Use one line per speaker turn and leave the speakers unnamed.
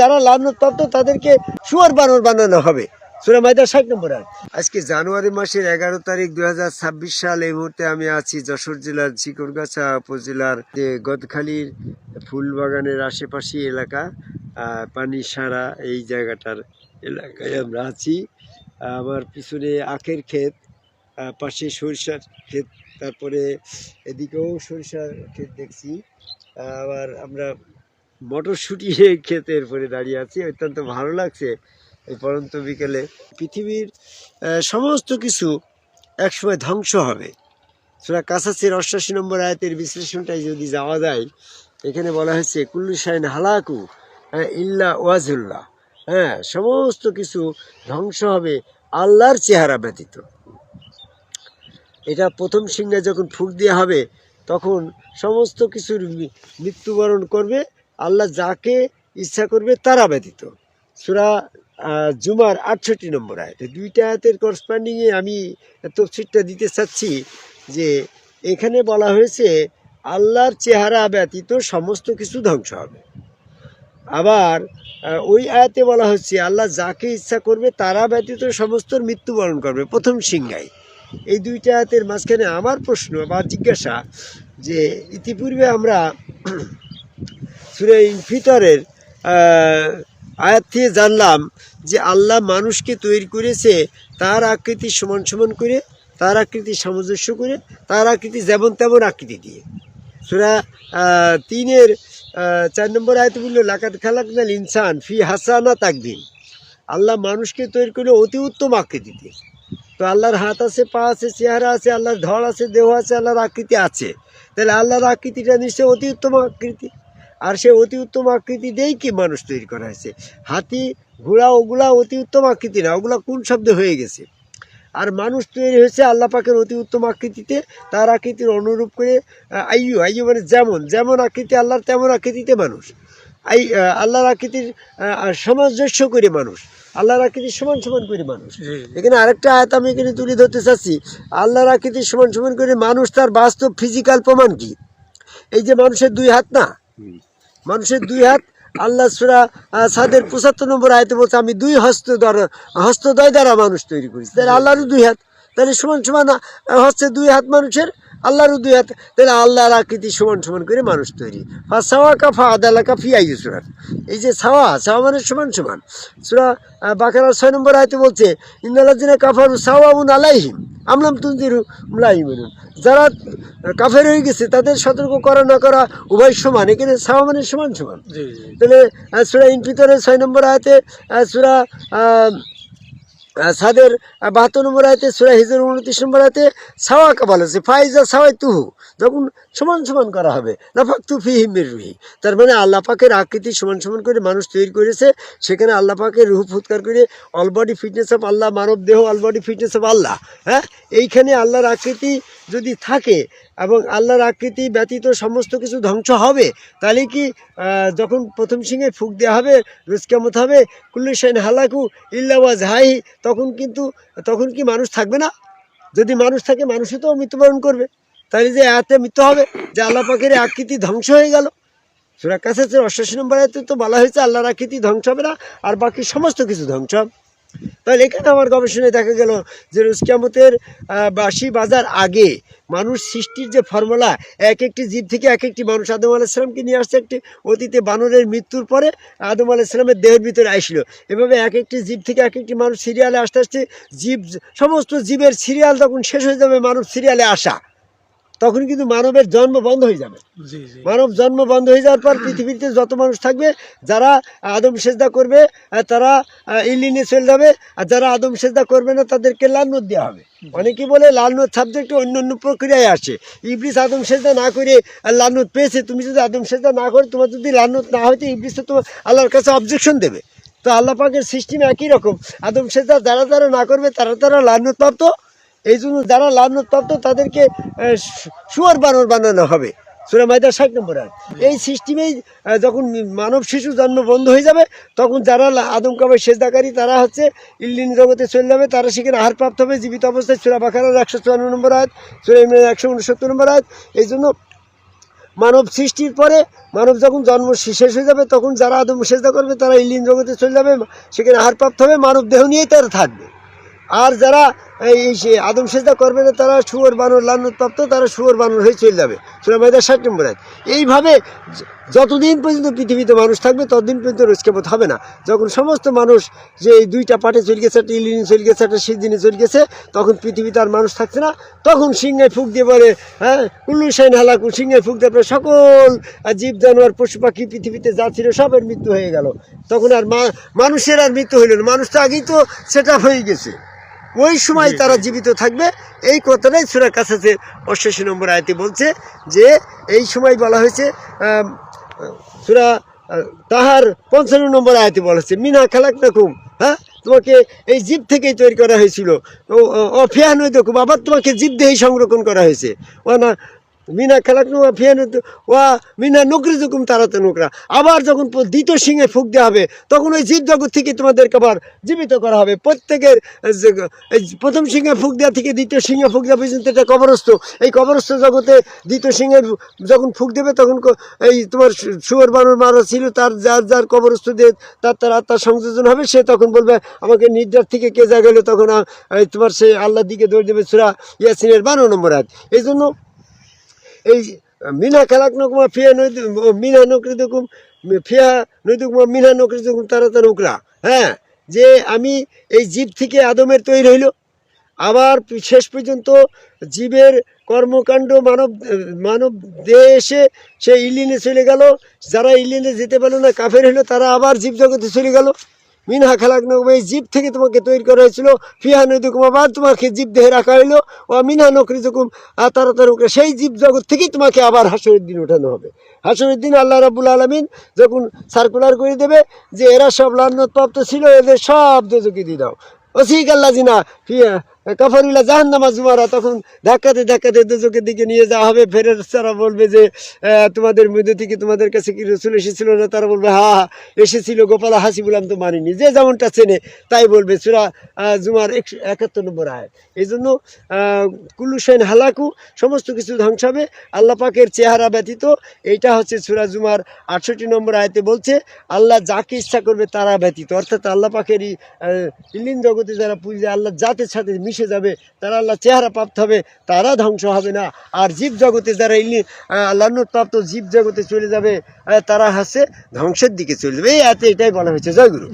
যারা লালনত প্রাপ্ত তাদেরকে সুয়ার বানর বানানো হবে। আজকে জানুয়ারি মাসের এগারো তারিখ দুই সাল, এই মুহূর্তে আমি আছি যশোর জেলার ঝিকরগাছা উপজেলার যে গদখালির ফুলবাগানের আশেপাশে এলাকা। পানি সারা এই জায়গাটার এলাকায় আমরা আছি। আমার পিছনে আখের ক্ষেত পাশে সরিষার ক্ষেত, তারপরে এদিকেও সরিষার ক্ষেত দেখছি। আবার আমরা মটরশুটি ক্ষেতের পরে দাঁড়িয়ে আছি অত্যন্ত ভালো লাগছে। এই পরন্ত বিকেলে পৃথিবীর সমস্ত কিছু একসময় ধ্বংস হবে। সেটা কাছাসের অষ্টাশি নম্বর আয়তের বিশ্লেষণটাই যদি যাওয়া যায় এখানে বলা হয়েছে কুল্লু শাইন হালাকু হ্যাঁ, ইল্লা ওয়াজুল্লাহ। হ্যাঁ সমস্ত কিছু ধ্বংস হবে আল্লাহর চেহারা ব্যতীত। এটা প্রথম সিংহে যখন ফুক দেওয়া হবে তখন সমস্ত কিছুর মৃত্যুবরণ করবে আল্লাহ যাকে ইচ্ছা করবে তারা ব্যতীত। সুরা জুমার আটষট্টি নম্বর আয়াত। দুইটা আয়াতের করসপন্ডিংয়ে আমি তফসিরটা দিতে চাচ্ছি যে এখানে বলা হয়েছে, আল্লাহর চেহারা ব্যতীত সমস্ত কিছু ধ্বংস হবে। আবার ওই আয়াতে বলা হচ্ছে, আল্লাহ যাকে ইচ্ছা করবে তারা ব্যতীত সমস্ত মৃত্যুবরণ করবে। প্রথম সিংহায়। এই দুইটা আয়াতের মাঝখানে আমার প্রশ্ন বা জিজ্ঞাসা যে ইতিপূর্বে আমরা সুরে ফিতরের আয়াত থেকে জানলাম যে আল্লাহ মানুষকে তৈরি করেছে তার আকৃতি সমান সমান করে, তার আকৃতি সামঞ্জস্য করে, তার আকৃতি যেমন তেমন আকৃতি দিয়ে। সুরা তিনের চার নম্বর আয়ত বলল লাকাত খালাকনাল ইনসান ফি হাসানা তাকবিন আল্লাহ মানুষকে তৈরি করে অতি উত্তম আকৃতিতে তো আল্লাহর হাত আছে, পা আছে, চেহারা আছে, আল্লাহর ধড় আছে, দেহ আছে, আল্লাহর আকৃতি আছে। তাহলে আল্লাহর আকৃতিটা নিশ্চয়ই অতি উত্তম আকৃতি। আর সে অতি উত্তম আকৃতি দিয়েই কি মানুষ তৈরি করা হয়েছে? হাতি ঘোড়া ওগুলা অতি উত্তম আকৃতি না। ওগুলা কোন শব্দ হয়ে গেছে? আর মানুষ তৈরি হয়েছে আল্লাহ পাকের অতি উত্তম আকৃতিতে। তার আকৃতির অনুরূপ করে আইয়ু আইয়ু মানে যেমন। যেমন আকৃতি আল্লাহর তেমন আকৃতিতে মানুষ। আই আল্লাহর আকৃতির সামঞ্জস্য করে মানুষ। আল্লাহর আকৃতির সমান সমান করে মানুষ। এখানে আরেকটা আয়াত আমি এখানে তুলে ধরতে চাচ্ছি। আল্লাহর আকৃতির সমান সমান করে মানুষ তার বাস্তব ফিজিক্যাল প্রমাণ কি? এই যে মানুষের দুই হাত না মানুষের দুই হাত, আল্লাহ সুরা সাদের পঁচাত্তর নম্বর আয়তে বলছে, আমি দুই হস্ত দ্বারা হস্তদয় দ্বারা মানুষ তৈরি করেছি। তাহলে আল্লাহরও দুই হাত। তাহলে সমান সমান হচ্ছে দুই হাত মানুষের আল্লাহরও দুই হাত তাহলে আল্লাহর আকৃতি সমান সমান করে মানুষ তৈরি। ফা সাওয়া কাফা আদালা কাফি আইয়ু সুরাত। এই যে সাওয়া সাওয়া মানে সমান সমান। সুরা বাকারার ছয় নম্বর আয়তে বলছে ইন্দালাজিনা কাফারু সাওয়াউন আলাইহিম। আমলাম তুনজিরু মুলাইমিনুন যারা কাফের হয়ে গেছে তাদের সতর্ক করা না করা উভয় সমান। এখানে সাওয়া মানে সমান সমান। তাহলে সুরা ইনফিতরের ছয় নম্বর আয়তে সুরা সাদের বাহাত্তর নম্বর আয়তে সুরা হিজুর উনত্রিশ নম্বর আয়তে সাওয়া বলা আছে ফাইজা সাওয়াই তুহু যখন সমান সমান করা হবে নাফাক তুফি হিমের রুহি। তার মানে আল্লাহ পাকের আকৃতি সমান সমান করে মানুষ তৈরি করেছে, সেখানে আল্লাহ পাকের রুহ ফুৎকার করে all body fitness of Allah মানব দেহ all body fitness of Allah হ্যাঁ? এইখানে আল্লাহর আকৃতি যদি থাকে এবং আল্লাহর আকৃতি ব্যতীত সমস্ত কিছু ধ্বংস হবে, তাহলে কি যখন প্রথম সিংহে ফুক দেওয়া হবে রুজকামত হবে, কুল্লু সেন হালাকু ইল্লাওয়াজ হাই তখন কিন্তু, তখন কি মানুষ থাকবে না? যদি মানুষ থাকে, মানুষই তো মৃত্যুবরণ করবে। তাহলে যে এতে মৃত্যু হবে, যে আল্লাহ পাকের আকৃতি ধ্বংস হয়ে গেল। সুরা কাছে অষ্টাশি নম্বর তো বলা হয়েছে, আল্লাহর আকৃতি ধ্বংস হবে না, আর বাকি সমস্ত কিছু ধ্বংস হবে। তাহলে এখানে আমার গবেষণায় দেখা গেল যে রুজকামতের বাসি বাজার আগে মানুষ সৃষ্টির যে ফর্মুলা, এক একটি জীব থেকে এক একটি মানুষ আদম আলাইসালামকে নিয়ে আসছে, একটি অতীতে বানরের মৃত্যুর পরে আদম আলাইসালামের দেহের ভিতরে আসলো এভাবে এক একটি জীব থেকে এক একটি মানুষ সিরিয়ালে আসতে আসতে জীব, সমস্ত জীবের সিরিয়াল তখন শেষ হয়ে যাবে মানুষ সিরিয়ালে আসা। তখন কিন্তু মানবের জন্ম বন্ধ হয়ে যাবে। মানব জন্ম বন্ধ হয়ে যাওয়ার পর পৃথিবীতে যত মানুষ থাকবে যারা আদম সেজদা করবে তারা ইলিনে চলে যাবে আর যারা আদম সেজদা করবে না তাদেরকে লালনত দেওয়া হবে। অনেকেই বলে লালনত সাবজেক্ট অন্য অন্য প্রক্রিয়ায় আসে। ইবলিস আদম সেজদা না করে লালনত পেয়েছে তুমি যদি আদম সেজদা না করে তোমার যদি লালনত না হয়তো ইবলিস তো তোমার আল্লাহর কাছে অবজেকশন দেবে। তো আল্লাহ পাকের সিস্টেম একই রকম। আদম সেজদা যারা যারা না করবে তারা তারা লালনত প্রাপ্ত এই জন্য যারা লালনত প্রাপ্ত তাদেরকে শুয়োর বানর বানানো হবে। সুরা মাইদা ষাট নম্বর আয়াত। এই সিস্টেমেই যখন মানব শিশু জন্ম বন্ধ হয়ে যাবে, তখন যারা লা- আদম কাবার সেজদাকারী, তারা হচ্ছে ইল্লিন জগতে চলে যাবে, তারা সেখানে আহার প্রাপ্ত হবে, জীবিত অবস্থায়। সুরা বাখারার একশো চুয়ান্ন নম্বর আয়াত, সুরা ইমরান একশো উনসত্তর নম্বর আয়াত। এই জন্য মানব সৃষ্টির পরে, মানব যখন জন্ম শেষ হয়ে যাবে, তখন যারা আদম সেজদা করবে, তারা ইলিন জগতে চলে যাবে, সেখানে হার প্রাপ্ত হবে, মানব দেহ নিয়েই তারা থাকবে। আর যারা এই সে আদম সেজদা করবে না, তারা শুয়োর বানর লান্নত প্রাপ্ত তারা শুয়োর বানর হয়ে চলে যাবে। সুরা মাইদা ষাট নম্বর আয়াত। এইভাবে যতদিন পর্যন্ত পৃথিবীতে মানুষ থাকবে, ততদিন পর্যন্ত রোজকেবত হবে না। যখন সমস্ত মানুষ যে এই দুইটা পাটে চলে গেছে, একটা ইলিনে চলে গেছে, একটা সিদ্দিনে চলে গেছে, তখন পৃথিবীতে আর মানুষ থাকছে না। তখন সিংহে ফুক দিয়ে বলে হ্যাঁ কুল্লু সাইন হালাকু সিংহে ফুক দিয়ে পরে সকল জীব, জানোয়ার, পশু পাখি পৃথিবীতে যা ছিল সবের মৃত্যু হয়ে গেল। তখন আর মানুষের আর মৃত্যু হইল না। মানুষ তো আগেই তো সেটা হয়ে গেছে। ওই সময় তারা জীবিত থাকবে। এই কথাটাই সুরা কাছাতে অষ্টাশি নম্বর আয়তে বলছে যে এই সময় বলা হয়েছে সুরা তাহার পঞ্চান্ন নম্বর আয়তে বলা হয়েছে মিনা খালাক নাকুম হ্যাঁ? তোমাকে এই জীব থেকেই তৈরি করা হয়েছিল। অফিয়ান হয়ে দেখুম আবার তোমাকে জীব দেহেই সংরক্ষণ করা হয়েছে। ও না মিনা খেলাক নো ফিয়ান ওয়া মিনা নকরি যখন তারা তো নোকরা, আবার যখন দ্বিতীয় সিংহে ফুক দেওয়া হবে, তখন ওই জীব জগৎ থেকে তোমাদেরকে আবার জীবিত করা হবে। প্রত্যেকের প্রথম সিংহে ফুক দেওয়া থেকে দ্বিতীয় সিংহে ফুক দেওয়া পর্যন্ত এটা কবরস্থ। এই কবরস্থ জগতে দ্বিতীয় সিংহের যখন ফুক দেবে, তখন এই তোমার শুয়োর বানর মারা ছিল, তার যার যার কবরস্থ দিয়ে তার তার আত্মার সংযোজন হবে, সে তখন বলবে, আমাকে নিদ্রার থেকে কে জাগাইলো? তখন তোমার সে আল্লাহর দিকে দৌড় দেবে সুরা ইয়াসিনের বারো নম্বর আজ এই জন্য এই মিনা খেলাক নকুমা ফিয়া নৈদ মিনা নকরি দেখুম ফিয়া নৈদুকুমা মিনা নকরি দেখুম তারা তার উকরা। হ্যাঁ যে আমি এই জীব থেকে আদমের তৈরি হইল। আবার শেষ পর্যন্ত জীবের কর্মকাণ্ড, মানব মানব দেহে এসে সে ইলিনে চলে গেল। যারা ইলিনে যেতে পারল না, কাফের হলো তারা আবার জীব জগতে চলে গেল। মিনহা খালাক নকমে এই জীব থেকে তোমাকে তৈরি করা হয়েছিল। ফিহা নদীকুম আবার তোমাকে জীব দেহে রাখা হইল। ও মিনহা নকরি যখন আর তারা সেই জীব জগৎ থেকেই তোমাকে আবার হাসরের দিন ওঠানো হবে। হাসরের দিন আল্লাহ রাবুল আলমিন যখন সার্কুলার করে দেবে যে এরা সব লান্নত প্রাপ্ত ছিল, এদের সব দোজকে দিয়ে দাও। ওসিক আল্লাহ জিনা ফিয়া কাফারুল্লাহ জাহান্নামা জুমারা তখন ধাক্কাতে ধাক্কাতে দুজকের দিকে নিয়ে যাওয়া হবে। ফেরের তারা বলবে যে তোমাদের মধ্যে থেকে তোমাদের কাছে কি রসুল এসেছিল না? তারা বলবে, হা হা, এসেছিল, গোপালা হাসি বললাম তো মানিনি যে যেমনটা চেনে, তাই বলবে। সুরা জুমার একাত্তর নম্বর আয় এই জন্য কুলুসেন হালাকু, সমস্ত কিছু ধ্বংস হবে। আল্লাহ পাকের চেহারা ব্যতীত, এইটা হচ্ছে সুরা জুমার আটষট্টি নম্বর আয়তে বলছে, আল্লাহ যাকে ইচ্ছা করবে তারা ব্যতীত। অর্থাৎ আল্লাহ পাকেরই ইলিন জগতে যারা পুজো, আল্লাহ জাতের সাথে মিশে যাবে, তারা আল্লাহ চেহারা প্রাপ্ত হবে, তারা ধ্বংস হবে না। আর জীব জগতে যারা ইলি আল্লাহ প্রাপ্ত জীব জগতে চলে যাবে তারা হাসে ধ্বংসের দিকে চলে যাবে। এই এতে এটাই বলা হয়েছে। জয়গুরু।